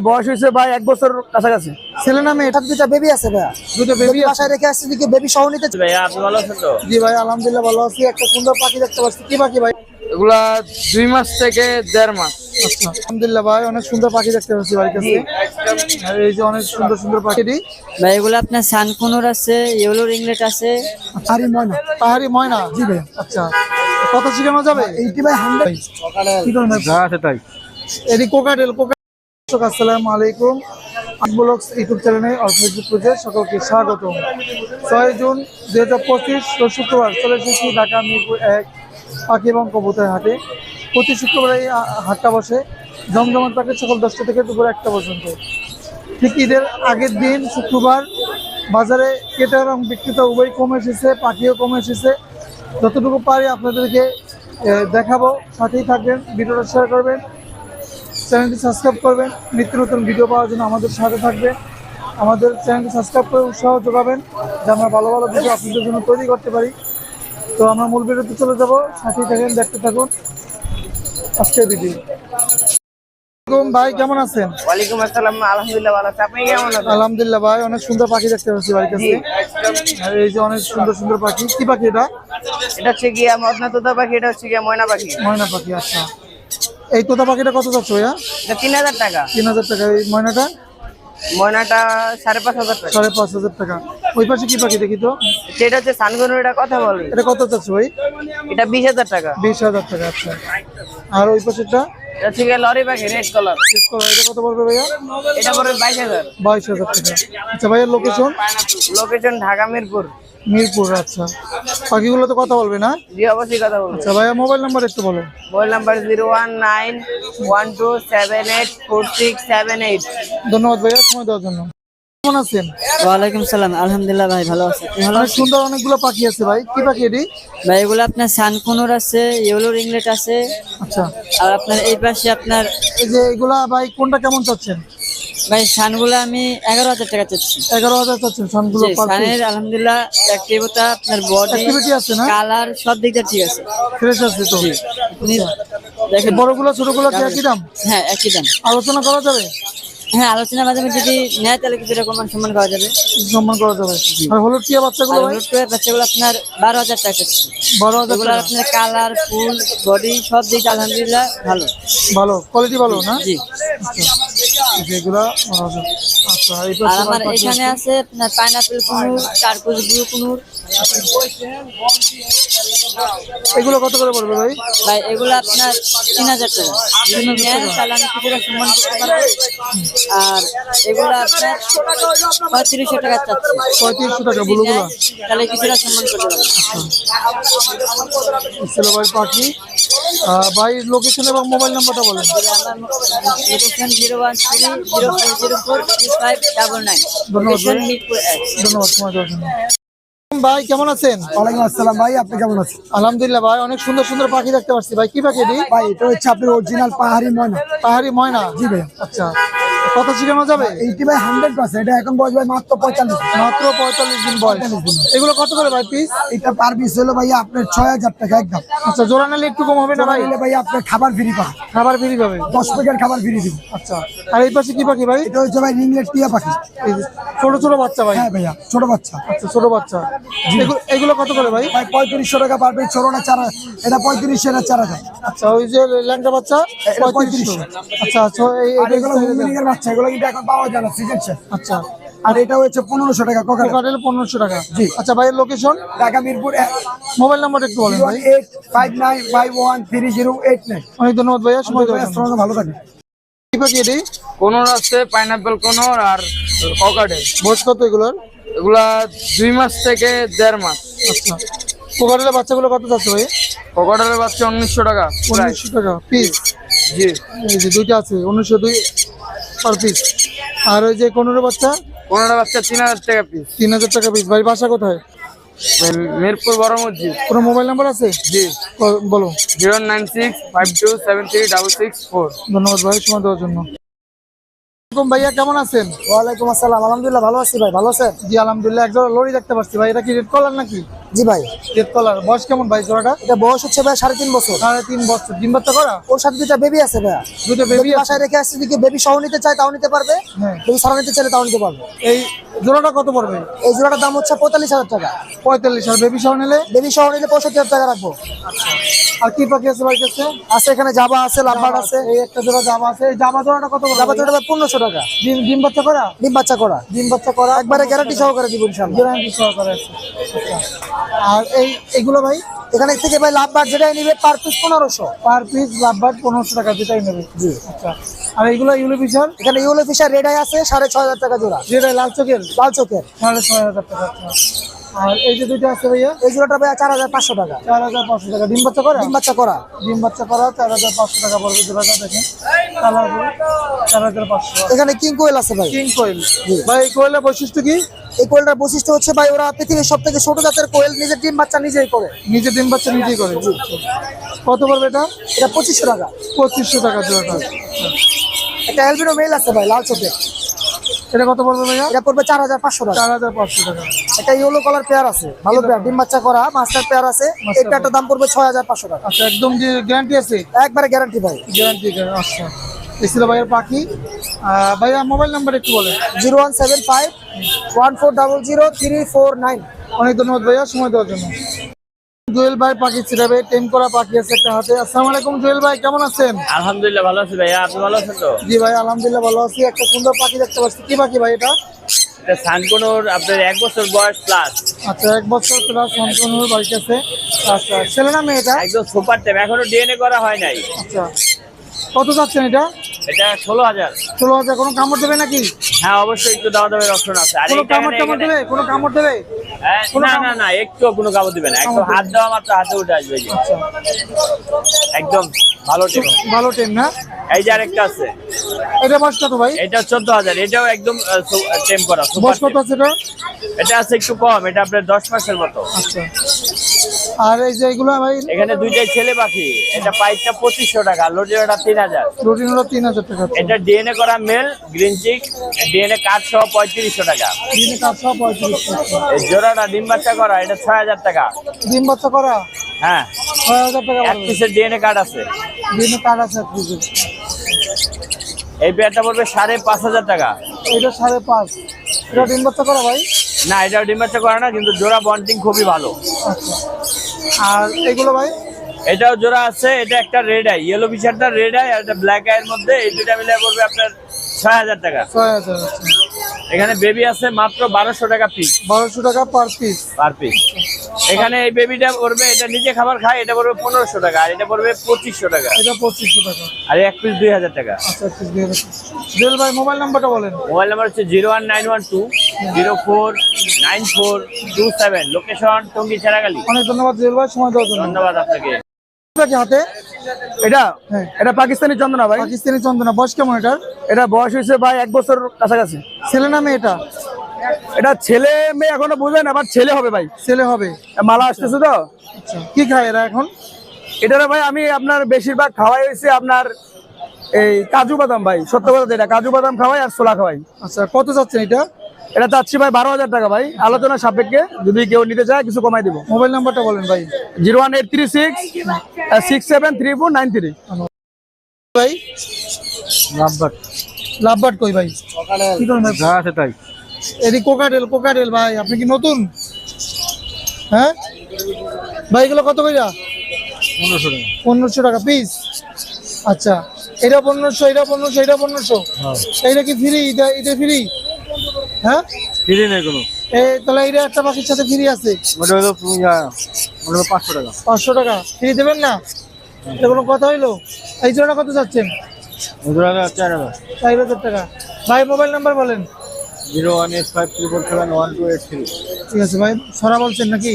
বয়স হয়েছে ভাই এক বছর কাছাকাছি। ছেলে না মেয়ে এটা দুটা বেবি আছে ভাইয়া। দুটো বেবি বাসায় রেখে আসছে দিকে বেবি সহ নিতে ভাইয়া আপনি ভালো আছেন তো? জি ভাই আলহামদুলিল্লাহ ভালো আছি। একটা সুন্দর পাখি দেখতে পাচ্ছি। কি পাখি ভাই? এগুলা দুই মাস থেকে দেড় মাস। আচ্ছা আলহামদুলিল্লাহ ভাই অনেক সুন্দর পাখি দেখতে পাচ্ছি বাড়ির কাছে। এই যে অনেক সুন্দর সুন্দর পাখি। ভাই এগুলো আপনার সানকুনুর আছে ইয়েলো রিংলেট আছে। পাহাড়ি ময়না। পাহাড়ি ময়না জি ভাই আচ্ছা কত শিখানো যাবে? Eighty by hundred. কি করেন ভাই? যা আছে তাই। এটি কোকাটেল কোকা দর্শক, আসসালামু আলাইকুম। ব্লগস ইউটিউব চ্যানেলে আর ফেসবুক পেজে সকলকে স্বাগতম। ছয় জুন দু হাজার পঁচিশ শুক্রবার চলে এসেছি ঢাকা মিরপুর এক পাখি এবং কবুতর হাটে। প্রতি শুক্রবার এই হাটটা বসে। জমজমাট থাকে সকাল দশটা থেকে দুপুর একটা পর্যন্ত। ঠিক ঈদের আগের দিন শুক্রবার বাজারে ক্রেতা এবং বিক্রেতা উভয় কমে এসেছে পাখিও কমে এসেছে। যতটুকু পারি আপনাদেরকে দেখাবো। সাথেই থাকবেন ভিডিওটা শেয়ার করবেন। চ্যানেলটি সাবস্ক্রাইব করবেন। নিত্য নতুন ভিডিও পাওয়ার জন্য আমাদের সাথে থাকবে আমাদের চ্যানেলটি সাবস্ক্রাইব করে উৎসাহ যোগাবেন যে আমরা ভালো ভালো ভিডিও আপনাদের জন্য তৈরি করতে পারি। তো আমরা মূল ভিডিওতে চলে যাব। সাথেই থাকেন দেখতে থাকুন। আজকের ভিডিও ভাই কেমন আছেন? ওয়ালাইকুম আসসালাম আলহামদুলিল্লাহ ভালো আছি। আপনি কেমন আছেন? আলহামদুলিল্লাহ ভাই অনেক সুন্দর পাখি দেখতে পাচ্ছি বাড়ির কাছে। আর এই যে অনেক সুন্দর সুন্দর পাখি। কি পাখি এটা? এটা হচ্ছে গিয়া মদনা তোতা পাখি এটা হচ্ছে গিয়া ময়না পাখি। ময়না পাখি আচ্ছা। এই তোতা পাখিটা কত যাচ্ছে ভাইয়া? এটা তিন হাজার টাকা। তিন হাজার টাকা। এই ময়নাটা? ময়নাটা সাড়ে পাঁচ হাজার টাকা। সাড়ে পাঁচ হাজার টাকা। ওই পাশে কি পাখি দেখি তো? সেটা হচ্ছে কথা বলি। এটা কত যাচ্ছে ভাই? এটা বিশ হাজার টাকা। বিশ হাজার টাকা আচ্ছা। আর ওই পাশেরটা? এটা হচ্ছে লরি ব্যাগ রেড কালার এটা কত পড়বে ভাইয়া? এটা পড়বে বাইশ হাজার। বাইশ হাজার টাকা। আচ্ছা ভাইয়ের লোকেশন লোকেশন ঢাকা মিরপুর। মিরপুর আচ্ছা। পাখিগুলো তো কথা বলবে না? জি অবশ্যই কথা বলব। আচ্ছা ভাইয়া মোবাইল নাম্বার একটু বলো mobile number zero one nine one two seven eight four six seven eight ধন্যবাদ ভাইয়া সময় দেওয়ার জন্য। কেমন আছেন? ওয়ালাইকুম সালাম। আলহামদুলিল্লাহ ভাই ভালো আছে। ভালো অনেক সুন্দর অনেকগুলো পাখি আছে ভাই। কি পাখি এটি? ভাই এগুলো আপনার সানকুনুর আছে ইয়েলো রিংলেট আছে। আচ্ছা। আর আপনার এই পাশে আপনার এই যে এগুলা ভাই কোনটা কেমন চাচ্ছেন? ভাই সানগুলো আমি এগারো হাজার টাকা চাচ্ছি। এগারো হাজার চাচ্ছেন সানগুলো সানের আলহামদুলিল্লাহ আপনার বডি অ্যাক্টিভিটি আছে না? কালার সব দিক দিয়ে ঠিক আছে। ফ্রেশ আছে তো। আপনি দেখেন। বড়গুলো ছোটগুলো কি একই দাম? হ্যাঁ একই দাম। আলোচনা করা যাবে? হ্যাঁ আলোচনার মাধ্যমে যদি নেয় তাহলে কিছুটা কমান সম্মান করা যাবে। সম্মান করা যাবে। আর হলুদ টিয়া বাচ্চাগুলো হলুদ করে বাচ্চাগুলো আপনার বারো হাজার টাকা বারো হাজার টাকা। আপনার কালার ফুল বডি সব দিক আলহামদুলিল্লাহ ভালো। ভালো কোয়ালিটি ভালো না? জি। যেগুলা আচ্ছা আর আমার এখানে আছে আপনার পাইনাপেল কুনুর টারকুজ ব্লু কুনুর এগুলো কত করে পড়বে ভাই? ভাই এগুলো আপনার তিন হাজার টাকা। যদি তাহলে আমি কিছুটা সম্মান করতে পারব। আর এগুলো আপনার পঁয়ত্রিশশো টাকা চাচ্ছি। পঁয়ত্রিশশো টাকা বুলুগুলা? তাহলে কিছুটা সম্মান করতে পারব। ভাই পাখি। আহ, ভাই লোকেশন এবং মোবাইল নাম্বারটা বলেন। Location zero one three zero four zero four three five double nine ধন্যবাদ ভাই কেমন আছেন? ওয়ালাইকুম আসসালাম ভাই আপনি কেমন আছেন? আলহামদুলিল্লাহ ভাই অনেক সুন্দর সুন্দর পাখি দেখতে পাচ্ছি। ভাই কি পাখি ভাই এটা হচ্ছে আপনার অরিজিনাল পাহাড়ি ময়না। পাহাড়ি ময়না? জি ভাই। আচ্ছা। কত শিখানো যাবে? এইটি ভাই হান্ড্রেড পার্সেন্ট এটা এখন বয়স ভাই মাত্র পঁয়তাল্লিশ। মাত্র পঁয়তাল্লিশ দিন বয়স। এগুলো কত করে ভাই পিস এটা পার পিস হলো ভাই আপনার ছয় হাজার টাকা একদম। আচ্ছা জোড়া নিলে একটু কম হবে না ভাই? ভাই আপনার খাবার ফ্রি পাবেন। খাবার ফ্রি দশ প্যাকেট খাবার ফ্রি দিব আচ্ছা আর এই পাশে কি পাখি ভাই? এটা হচ্ছে ভাই রিংলেট টিয়া পাখি। ছোট ছোট বাচ্চা ভাই? হ্যাঁ ভাইয়া ছোট বাচ্চা। আচ্ছা ছোট বাচ্চা। এগুলো এগুলো কত করে ভাই? ভাই পঁয়ত্রিশশো টাকা পার পিস ছোটটা চার এটা পঁয়ত্রিশশো এটা চার হাজার। আচ্ছা ওই যে ল্যাংটা বাচ্চা? পঁয়ত্রিশশো। আচ্ছা আচ্ছা এগুলো বাচ্চা এগুলো কিন্তু এখন পাওয়া যায় না সিজন শেষ। আচ্ছা। আর এটা হচ্ছে পনেরোশো টাকা কোকা কোকাটেল পনেরোশো টাকা। জি। আচ্ছা ভাইয়ের location Dhaka Mirpur mobile number একটু বলেন ভাই। Eight five nine five one three zero eight nine. অনেক ধন্যবাদ ভাইয়া সময় জন্য। ভালো থাকে কি পাখি এটি কোনোর আছে পাইনাপেল কোনোর আর ককাটেল বয়স কত এগুলোর? এগুলা দুই মাস থেকে দেড় মাস। আচ্ছা। কোকাটেলের বাচ্চাগুলো কত যাচ্ছে ভাই? ককাটেলের বাচ্চা উনিশশো টাকা উনিশশো টাকা পিস জি। দুইটা আছে উনিশশো দুই পার পিস আর ওই যে কোনোর বাচ্চা? কোনোটা বাচ্চা তিন হাজার টাকা পিস তিন হাজার টাকা পিস ভাই বাসা কোথায়? মিরপুর বড় মসজিদ। কোনো মোবাইল নাম্বার আছে? জি। বলো। Zero nine six five two seven three double six four. ধন্যবাদ ভাই সময় দেওয়ার জন্য। ভাইয়া কেমন আছেন? ওয়ালাইকুম আসসালাম। আলহামদুলিল্লাহ ভালো আছি ভাই ভালো আছেন? জি আলহামদুলিল্লাহ একজোড়া লরি দেখতে পাচ্ছি ভাই এটা কি রেড কলার নাকি? জি ভাই। রেড কলার বয়স কেমন ভাই জোড়াটা? এটা বয়স হচ্ছে ভাই সাড়ে তিন বছর। সাড়ে তিন বছর ডিম বাচ্চা করা? ওর সাথে দুটা বেবি আছে ভাইয়া। দুটো বেবি বেবি বাসায় রেখে আসছে যদি বেবি সহ নিতে চায় তাও নিতে পারবে। হ্যাঁ। বেবি ছাড়া নিতে চাইলে তাও নিতে পারবে। এই জোড়াটা কত পড়বে? এই জোড়াটার দাম হচ্ছে পঁয়তাল্লিশ হাজার টাকা। পঁয়তাল্লিশ আর বেবি সহ নিলে? বেবি সহ নিলে পঁয়ষট্টি হাজার টাকা রাখব। আর কি পাখি আছে ভাই কাছে? আছে এখানে জাবা আছে লাভবার্ড আছে। এই একটা জোড়া জামা আছে এই জামা জোড়াটা কত পড়বে? জাবা ভাই? পনেরোশো টাকা। ডিম ডিম বাচ্চা করা? ডিম বাচ্চা করা। ডিম বাচ্চা করা। একবারে গ্যারান্টি সহকারে দিব ইনশাল্লাহ গ্যারান্টি সহকারে। আর এই এগুলো ভাই? এখানে থেকে ভাই লাভবার্ড যেটাই নিবে পার পিস পনেরোশো। পার পিস লাভবার্ড পনেরোশো টাকা যেটাই নেবে। জি। আচ্ছা। আর এগুলো ইউলো ফিশার? এখানে ইউলো ফিশার রেড আই আছে সাড়ে ছয় হাজার টাকা জোড়া। যেটা লাল চোখের? লাল চোখের। সাড়ে ছয় হাজার টাকা আচ্ছা। আর এই যে দুইটা আছে ভাইয়া? এই জোড়াটা ভাই চার হাজার পাঁচশো টাকা। চার হাজার পাঁচশো টাকা। ডিম বাচ্চা করা? ডিম বাচ্চা করা। ডিম বাচ্চা করা চার হাজার পাঁচশো টাকা পড়বে জোড়াটা দেখেন। কালার চার হাজার পাঁচশো এখানে কিং কোয়েল আছে ভাই। King quail. ভাই এই কোয়েলের বৈশিষ্ট্য কি? এই কোয়েলটার বৈশিষ্ট্য হচ্ছে ভাই ওরা পৃথিবীর সব থেকে ছোট জাতের কোয়েল নিজের ডিম বাচ্চা নিজেই করে। নিজে ডিম বাচ্চা নিজেই করে। কত পড়বে এটা? এটা পঁচিশশো টাকা। পঁচিশশো টাকা জোড়াটা একটা অ্যালবিনো মেল আছে ভাই লাল চোখে। এটা কত পড়বে ভাইয়া? এটা পড়বে চার হাজার পাঁচশো টাকা। চার হাজার পাঁচশো টাকা। একটা ইয়েলো কালার পেয়ার আছে ভালো পেয়ার ডিম বাচ্চা করা মাস্টার পেয়ার আছে। এই পেয়ারটার দাম পড়বে ছয় হাজার পাঁচশো টাকা। আচ্ছা একদম গ্যারান্টি আছে? একবারে গ্যারান্টি ভাই। গ্যারান্টি আচ্ছা। এই ছিল ভাইয়ের পাখি। আহ, ভাইয়া মোবাইল নাম্বার একটু বলেন। Zero one seven five one four double zero three four nine. অনেক ধন্যবাদ ভাইয়া সময় দেওয়ার জন্য। জুয়েল ভাই পাখি ছিড়াবে টেম করা পাখি আছে একটা হাতে। আসসালামু আলাইকুম জুয়েল ভাই কেমন আছেন? আলহামদুলিল্লাহ ভালো আছি ভাইয়া। আপনি ভালো আছেন তো? জি ভাই আলহামদুলিল্লাহ ভালো আছি। একটা সুন্দর পাখি দেখতে পাচ্ছি। কি পাখি ভাই এটা? এটা সানকোনোর আপনার এক বছর বয়স প্লাস আচ্ছা এক বছর প্লাস সম্পূর্ণ বাড়ি আছে। আচ্ছা ছেলে না মেয়ে এটা? একদম সুপার টেপ এখনও ডিএনএ করা হয় নাই। আচ্ছা। কত যাচ্ছেন এটা? এটা ষোলো হাজার। ষোলো হাজার। কোনো কামড় দেবে নাকি? হ্যাঁ অবশ্যই একটু দাওয়া দামের অপশন আছে। আর কোনো কামড় টামড় দেবে? কোনো কামড় দেবে? হ্যাঁ, না না না একটু কোনো দিবে না। একদম হাত দেওয়া মাত্র হাতে উঠে আসবে। আচ্ছা। একদম ভালো না? এই যে আরেকটা আছে। এটা বয়স কত ভাই? এটা চোদ্দ হাজার। এটাও একদম টেম করা বয়স কত আছে এটা? এটা আছে একটু কম এটা আপনার দশ মাসের মতো। আচ্ছা। আর এই যে এগুলো ভাই এখানে দুইটাই ছেলে পাখি। এটা পাইপটা পঁচিশশো টাকা লোডিওটা তিন হাজার। রুটিন হলো তিন হাজার টাকা। এটা ডিএনএ করা male green cheek DNA card সহ পঁয়ত্রিশশো টাকা। দিনে কাজটা পঁয়ত্রিশ টাকা। এই জোড়াটা ডিম বাচ্চা করা এটা ছয় হাজার টাকা। ডিম বাচ্চা করা? হ্যাঁ। ছয় হাজার টাকা এক পিসের ডিএনএ কার্ড আছে। দিনে কার্ড আছে এক পিসের। এই পেয়ারটা পড়বে সাড়ে পাঁচ হাজার টাকা। এটা সাড়ে পাঁচ। এটা ডিম বাচ্চা করা ভাই? না এটা ডিম বাচ্চা করে না কিন্তু জোড়া বন্টিং খুবই ভালো। আর এগুলো ভাই? এটাও জোড়া আছে এটা একটা রেড আই ইয়েলো ফিশারটা রেড আই আর এটা ব্ল্যাক আইয়ের মধ্যে এই দুটা মিলে পড়বে আপনার ছয় হাজার টাকা। ছয় হাজার আচ্ছা। এখানে বেবি আছে মাত্র বারোশো টাকা পিস বারোশো টাকা পার পিস পার পিস এখানে এই বেবিটা পড়বে এটা নিজে খাবার খায় এটা পড়বে পনেরোশো টাকা আর এটা পড়বে পঁচিশশো টাকা। এটা পঁচিশশো টাকা। আর এক পিস দুই হাজার টাকা। আচ্ছা এক পিস দেবেন জুয়েল ভাই মোবাইল নাম্বারটা বলেন। মোবাইল নাম্বার হচ্ছে zero one nine one two zero four nine four two seven. Location Tongi Cheragali অনেক ধন্যবাদ জুয়েল ভাই সময় দেওয়ার জন্য। ধন্যবাদ আপনাকে। হাতে? এটা? হ্যাঁ। এটা পাকিস্তানি চন্দনা ভাই। পাকিস্তানি চন্দনা বয়স কেমন এটার? এটা বয়স হয়েছে ভাই এক বছর কাছাকাছি। ছেলে না মেয়ে এটা? এটা ছেলে মেয়ে এখনও বুঝেন আবার ছেলে হবে ভাই। ছেলে হবে। মালা আসতেছে তো। আচ্ছা কি খায় এরা এখন? এটারে ভাই আমি আপনার বেশিরভাগ খাওয়াই হয়েছে আপনার এই কাজু বাদাম ভাই সত্য কথা এটা কাজু বাদাম খাওয়াই আর ছোলা খাওয়াই। আচ্ছা কত যাচ্ছেন এটা? এটা চাচ্ছি ভাই বারো হাজার টাকা ভাই। আলোচনা সাপেক্ষে যদি কেউ নিতে চায় কিছু কমাই দিব। মোবাইল নাম্বারটা বলেন ভাই। Zero one eight three six six seven three four nine three. ভাই? লাভবাট লাভবাট কই ভাই? কি করেন ভাই? আছে তাই। এদি কোকাটেল কোকাটেল ভাই আপনি কি নতুন? হ্যাঁ? ভাই এগুলো কত কইরা? পনেরোশো টাকা। পনেরোশো টাকা পিস আচ্ছা এটা পনেরোশো এটা পনেরোশো এটা পনেরোশো। এইটা কি ফ্রি এটা এটা ফ্রি হ্যাঁ? ফিরি নেই কোনো। এই তাহলে একটা পাখির সাথে ফ্রি আছে। ওটা হলো ওটা হলো পাঁচশো টাকা। পাঁচশো টাকা। ফ্রি দেবেন না? এটা কোনো কথা হইল? এই জোড়া কত চাচ্ছেন ওটা হলো চার হাজার। চার হাজার টাকা। ভাই মোবাইল নাম্বার বলেন। Zero one eight five seven one two eight three ঠিক আছে ভাই সরা বলছেন নাকি?